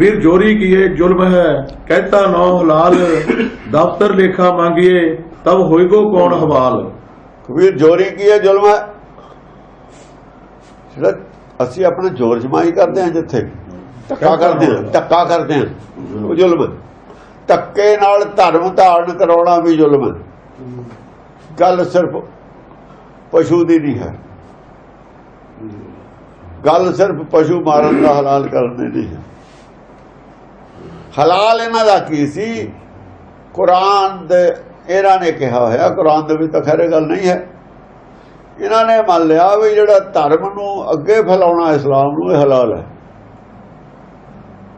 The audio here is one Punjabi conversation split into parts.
ਵੀਰ ਜੋਰੀ ਕੀ ਕੀਏ ਜ਼ੁਲਮ ਹੈ ਕਹਿਤਾ ਨੌ ਹਲਾਲ ਦਫ਼ਤਰ ਲੇਖਾ ਮੰਗਿਏ ਤਬ ਹੋਏਗੋ ਕੌਣ ਹਵਾਲ? ਕਬੀਰ ਜੋਰੀ ਕੀਏ ਜ਼ੁਲਮ ਹੈ। ਜਿਹੜਾ ਅਸੀਂ ਆਪਣਾ ਜ਼ੋਰ ਜਮਾਈ ਕਰਦੇ ਹਾਂ ਜਿੱਥੇ ਧੱਕਾ ਕਰਦੇ ਆ ਧੱਕਾ ਕਰਦੇ ਹਾਂ ਉਹ ਜ਼ੁਲਮ ਧੱਕੇ ਨਾਲ ਧਰਮ ਧਾਰਨ ਕਰਾਉਣਾ ਵੀ ਜ਼ੁਲਮ ਹੈ। ਗੱਲ ਸਿਰਫ ਪਸ਼ੂ ਦੀ ਨਹੀਂ ਹੈ। ਗੱਲ ਸਿਰਫ ਪਸ਼ੂ ਮਾਰਨ ਦਾ ਹਲਾਲ ਕਰਨ ਦੀ ਨਹੀਂ ਹੈ। ਹਲਾਲ ਇਹਨਾਂ ਦਾ ਕੀ ਸੀ? ਕੁਰਾਨ ਦੇ, ਇਹਨਾਂ ਨੇ ਕਿਹਾ ਹੋਇਆ, ਕੁਰਾਨ ਦੇ ਵਿੱਚ ਤਾਂ ਖੈਰ ਗੱਲ ਨਹੀਂ ਹੈ। ਇਹਨਾਂ ਨੇ ਮੰਨ ਲਿਆ ਵੀ ਜਿਹੜਾ ਧਰਮ ਨੂੰ ਅੱਗੇ ਫੈਲਾਉਣਾ, ਇਸਲਾਮ ਨੂੰ ਇਹ ਹਲਾਲ ਹੈ।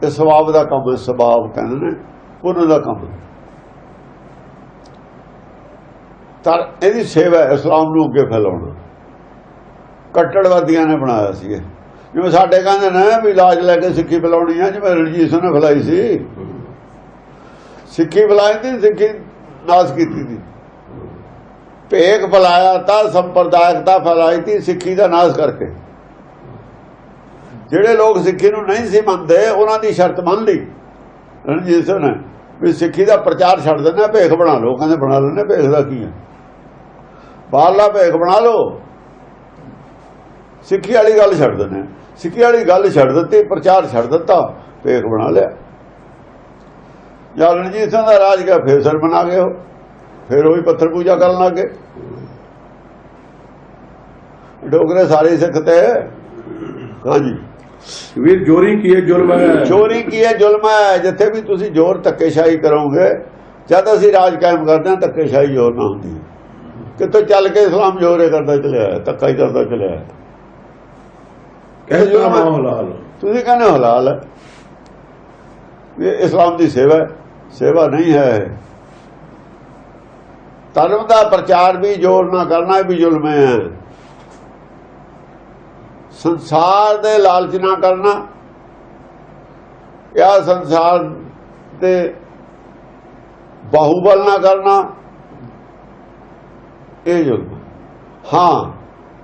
ਇਹ ਸਵਾਬ ਦਾ ਕੰਮ ਹੈ ਸਵਾਬ ਕਹਿੰਦੇ ਨੇ, ਪੁੰਨ ਦਾ ਕੰਮ ਹੈ। ਤਾਂ ਇਹਦੀ ਸੇਵਾ ਇਸਲਾਮ ਨੂੰ ਅੱਗੇ ਫੈਲਾਉਣਾ। ਕੱਟੜਵਾਦੀਆਂ ਨੇ ਬਣਾਇਆ ਸੀ ਇਹ। ਜਿਵੇਂ ਸਾਡੇ ਕਹਿੰਦੇ ਨੇ ਵੀ ਇਲਾਜ ਲੈ ਕੇ ਸਿੱਖੀ ਫੈਲਾਉਣੀ ਆ, ਜਿਵੇਂ ਰਣਜੀਤ ਸਿੰਘ ਨੇ ਫੈਲਾਈ ਸੀ। ਸਿੱਖੀ ਫੈਲਾਈ ਤੀ, ਸਿੱਖੀ ਨਾਸ ਕੀਤੀ ਸੀ ਭੇਖ ਫੈਲਾਇਆ ਤਾਂ ਸੰਪਰਦਾਇਕਤਾ ਫੈਲਾਈ ਤੀ, ਸਿੱਖੀ ਦਾ ਨਾਸ ਕਰਕੇ। ਜਿਹੜੇ ਲੋਕ ਸਿੱਖੀ ਨੂੰ ਨਹੀਂ ਸੀ ਮੰਨਦੇ, ਉਹਨਾਂ ਦੀ ਸ਼ਰਤ ਮੰਨ ਲਈ। ਰਣਜੀਤ ਸਿੰਘ ਨੇ ਵੀ ਸਿੱਖੀ ਦਾ ਪ੍ਰਚਾਰ ਛੱਡ ਦੇਣਾ ਭੇਖ ਬਣਾ ਲਓ। ਕਹਿੰਦੇ ਬਣਾ ਲੈਣੇ ਭੇਖ ਦਾ ਕੀ ਹੈ ਬਾਹਰਲਾ ਭੇਖ ਬਣਾ ਲਓ। ਸਿੱਖੀ ਵਾਲੀ ਗੱਲ ਛੱਡ ਦਿੰਦੇ ਸਿੱਖੀ ਵਾਲੀ ਗੱਲ ਛੱਡ ਦਿੱਤੀ ਪ੍ਰਚਾਰ ਛੱਡ ਦਿੱਤਾ ਪੇਖ ਬਣਾ ਲਿਆ। ਜਾਂ ਰਣਜੀਤ ਸਿੰਘ ਦਾ ਰਾਜ ਗਿਆ ਫੇਰ ਸਰ ਬਣਾ ਗਏ ਹੋ ਫੇਰ ਉਹੀ ਪੱਥਰ ਪੂਜਾ ਕਰਨ ਲੱਗੇ ਡੋਗਰੇ ਸਾਰੇ ਸਿੱਖ ਤੇ ਹਾਂਜੀ। ਵੀਰ ਜੋਰੀ ਕੀ ਹੈ? ਜ਼ੁਲਮ ਹੈ। ਜੋਰੀ ਕੀ ਹੈ? ਜ਼ੁਲਮ ਹੈ। ਜਿੱਥੇ ਵੀ ਤੁਸੀਂ ਜ਼ੋਰ ਧੱਕੇਸ਼ਾਹੀ ਕਰੋਗੇ ਜਦ ਅਸੀਂ ਰਾਜ ਕਾਇਮ ਕਰਦੇ ਹਾਂ ਧੱਕੇਸ਼ਾਹੀ ਜ਼ੋਰ ਨਾ ਹੁੰਦੀ। ਕਿਤੋਂ ਚੱਲ ਕੇ ਇਸਲਾਮ ਜ਼ੋਰੇ ਕਰਦਾ ਚਲਿਆ ਧੱਕਾ ਹੀ ਕਰਦਾ ਚਲਿਆ। ਕਹਿੰਦਾ ਮੈਂ ਹਲਾਲ ਤੁਸੀਂ ਕਹਿੰਦੇ ਹਲਾਲ ਇਹ ਇਸਲਾਮ ਦੀ ਸੇਵਾ ਹੈ ਸੇਵਾ ਨਹੀਂ ਹੈ ਧਰਮ ਦਾ ਪ੍ਰਚਾਰ ਵੀ ਜੋਰ ਨਾ ਕਰਨਾ ਵੀ ਜ਼ੁਲਮ ਹੈ। ਸੰਸਾਰ ਦੇ ਲਾਲਚ ਨਾ ਕਰਨਾ ਇਹ ਸੰਸਾਰ ਤੇ ਬਾਹੂਬਲ ਨਾ ਕਰਨਾ ਇਹ ਜ਼ੁਲਮ ਹਾਂ।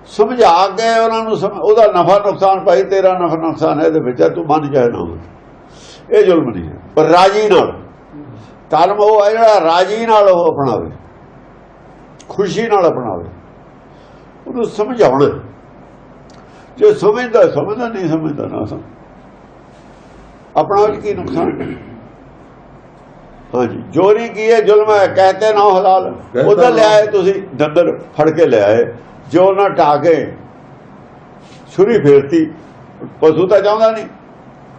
ਸਮਝਾ ਕੇ ਉਹਨਾਂ ਨੂੰ ਸਮ- ਉਹਦਾ ਨਫਾ ਨੁਕਸਾਨ ਭਾਈ ਤੇਰਾ ਨਫਾ ਨੁਕਸਾਨ ਹੈ ਇਹਦੇ ਵਿੱਚ ਤੂੰ ਮੰਨ ਜਾਏ ਨਾ। ਇਹ ਜ਼ੁਲਮ ਨਹੀਂ ਹੈ। ਪਰ ਰਾਜੀ ਨਾਲ। ਧਰਮ ਉਹ ਹੈ ਜਿਹੜਾ ਰਾਜੀ ਨਾਲ ਉਹ ਅਪਣਾਵੇ। ਖੁਸ਼ੀ ਨਾਲ ਅਪਣਾਵੇ। ਉਹਨੂੰ ਸਮਝਾਉਣਾ। ਜੇ ਸਮਝਦਾ ਸਮਝਦਾ ਨਹੀਂ ਸਮਝਦਾ ਨਾ ਸਮਝ ਆਪਣਾ ਕੀ ਨੁਕਸਾਨ ਹੈ? ਹਾਂਜੀ। ਚੋਰੀ ਕੀ ਹੈ ਜ਼ੁਲਮ ਹੈ ਕਹਤੇ ਨਾ ਹਲਾਲ। ਉਹਦਾ ਲਿਆਏ ਤੁਸੀਂ ਡੰਗਰ ਫੜ ਕੇ ਲਿਆਏ। ਜੋ ਨਾ ਢਾਗੇ ਛੁਰੀ ਫੇਰਤੀ ਪਸ਼ੂ ਤਾਂ ਚਾਹੁੰਦਾ ਨਹੀਂ।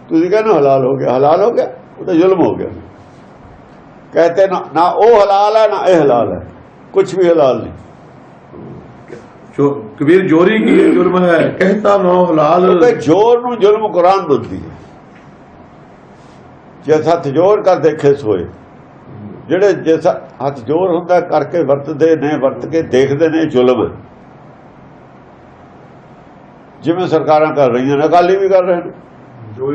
ਤੁਸੀਂ ਕਹਿੰਦੇ ਹਲਾਲ ਹੋ ਗਿਆ ਹਲਾਲ ਹੋ ਗਿਆ ਉਹ ਤਾਂ ਜ਼ੁਲਮ ਹੋ ਗਿਆ। ਕਹਤੇ ਨਾ ਉਹ ਹਲਾਲ ਹੈ ਨਾ ਇਹ ਹਲਾਲ ਹੈ ਕੁਝ ਵੀ ਹਲਾਲ ਨਹੀਂ। ਕਬੀਰ ਜੋਰੀ ਕੀ ਜ਼ੁਲਮ ਹੈ? ਕਹਤਾ ਨਾ ਹਲਾਲ। ਤੇ ਜੋਰ ਨੂੰ ਜ਼ੁਲਮ ਕੁਰਾਨ ਬੁੱਧੀ ਹੈ। ਜੇ ਹੱਥ ਜੋਰ ਕਰ ਦੇਖੇ ਸੋਏ ਜਿਹੜੇ ਜੇ ਹੱਥ ਜੋਰ ਹੁੰਦਾ ਕਰਕੇ ਵਰਤਦੇ ਨੇ ਵਰਤ ਕੇ ਦੇਖਦੇ ਨੇ ਜ਼ੁਲਮ ਜਿਵੇਂ ਸਰਕਾਰਾਂ ਕਰ ਰਹੀਆਂ ਨੇ ਅਕਾਲੀ ਵੀ ਕਰ ਰਹੇ ਨੇ।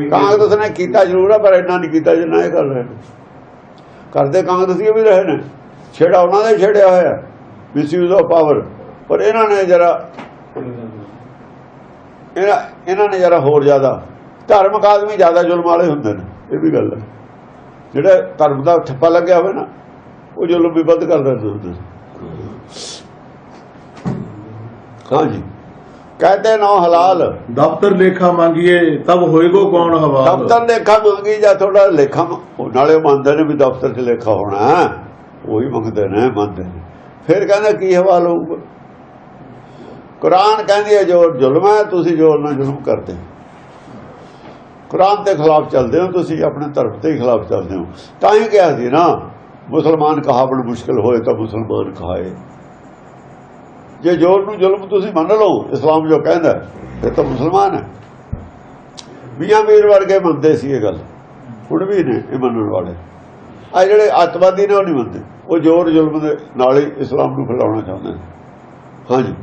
ਕਾਂਗਰਸ ਨੇ ਕੀਤਾ ਜ਼ਰੂਰ ਹੈ ਪਰ ਇੰਨਾ ਨਹੀਂ ਕੀਤਾ ਜਿੰਨਾ ਇਹ ਕਰ ਰਹੇ ਨੇ। ਕਰਦੇ ਕਾਂਗਰਸੀ ਵੀ ਰਹੇ ਨੇ। ਛੇੜਾ ਉਹਨਾਂ ਦਾ ਹੀ ਛੇੜਿਆ ਹੋਇਆ ਮਿਸਯੂਜ਼ ਆਫ ਪਾਵਰ ਪਰ ਇਹਨਾਂ ਨੇ ਜਰਾ ਇਹਨਾਂ ਇਹਨਾਂ ਨੇ ਜਰਾ ਹੋਰ ਜ਼ਿਆਦਾ। ਧਾਰਮਿਕ ਆਦਮੀ ਜ਼ਿਆਦਾ ਜ਼ੁਲਮ ਵਾਲੇ ਹੁੰਦੇ ਨੇ ਇਹ ਵੀ ਗੱਲ ਹੈ। ਜਿਹੜਾ ਧਰਮ ਦਾ ਠੱਪਾ ਲੱਗਿਆ ਹੋਵੇ ਨਾ ਉਹ ਜ਼ੁਲਮ ਵੀ ਵੱਧ ਕਰ ਦਿੰਦੇ ਹੁੰਦੇ ਨੇ। ਹਾਂਜੀ। ਕਹਤੇ ਨਾ ਹਲਾਲ। ਦਫ਼ਤਰ ਲੇਖਾ ਮੰਗੀਏ ਤਬ ਹੋਏਗਾ ਕੌਣ ਹਵਾਲ? ਦਫ਼ਤਰ ਲੇਖਾ ਮੰਗੀ ਜਾਂ ਥੋੜਾ ਲੇਖਾ ਨਾਲੇ ਮੰਨਦੇ ਵੀ ਦਫ਼ਤਰ 'ਚ ਲੇਖਾ ਹੋਣਾ ਉਹੀ ਮੰਗਦੇ ਨੇ ਮੰਨਦੇ ਫਿਰ ਕਹਿੰਦਾ ਕੀ ਹਵਾਲ ਹੋਊਗਾ? ਕੁਰਾਨ ਕਹਿੰਦੀ ਹੈ ਜੋ ਜ਼ੁਲਮ ਹੈ ਤੁਸੀਂ ਜੋ ਨਾਲ ਜ਼ੁਲਮ ਕਰਦੇ ਕੁਰਾਨ ਦੇ ਖਿਲਾਫ ਚੱਲਦੇ ਹੋ ਤੁਸੀਂ ਆਪਣੇ ਧਰਮ ਦੇ ਖਿਲਾਫ ਚੱਲਦੇ ਹੋ। ਤਾਂ ਹੀ ਕਿਹਾ ਸੀ ਨਾ ਮੁਸਲਮਾਨ ਕਹਾਵਣ ਮੁਸ਼ਕਿਲ ਹੋਏ ਤਾਂ ਮੁਸਲਮਾਨ ਖਾਏ। ਜੇ ਜ਼ੋਰ ਨੂੰ ਜ਼ੁਲਮ ਤੁਸੀਂ ਮੰਨ ਲਓ ਇਸਲਾਮ ਜੋ ਕਹਿੰਦਾ ਹੈ, ਫਿਰ ਤਾਂ ਮੁਸਲਮਾਨ ਹੈ। ਮੀਆਂ ਮੀਰ ਵਰਗੇ ਮੰਨਦੇ ਸੀ ਇਹ ਗੱਲ। ਹੁਣ ਵੀ ਨੇ ਇਹ ਮੰਨਣ ਵਾਲੇ। ਆ ਜਿਹੜੇ ਅੱਤਵਾਦੀ ਨੇ ਉਹ ਨਹੀਂ ਮੰਨਦੇ। ਉਹ ਜ਼ੋਰ ਜ਼ੁਲਮ ਦੇ ਨਾਲ ਹੀ ਇਸਲਾਮ ਨੂੰ ਫੈਲਾਉਣਾ ਚਾਹੁੰਦੇ ਨੇ। ਹਾਂਜੀ।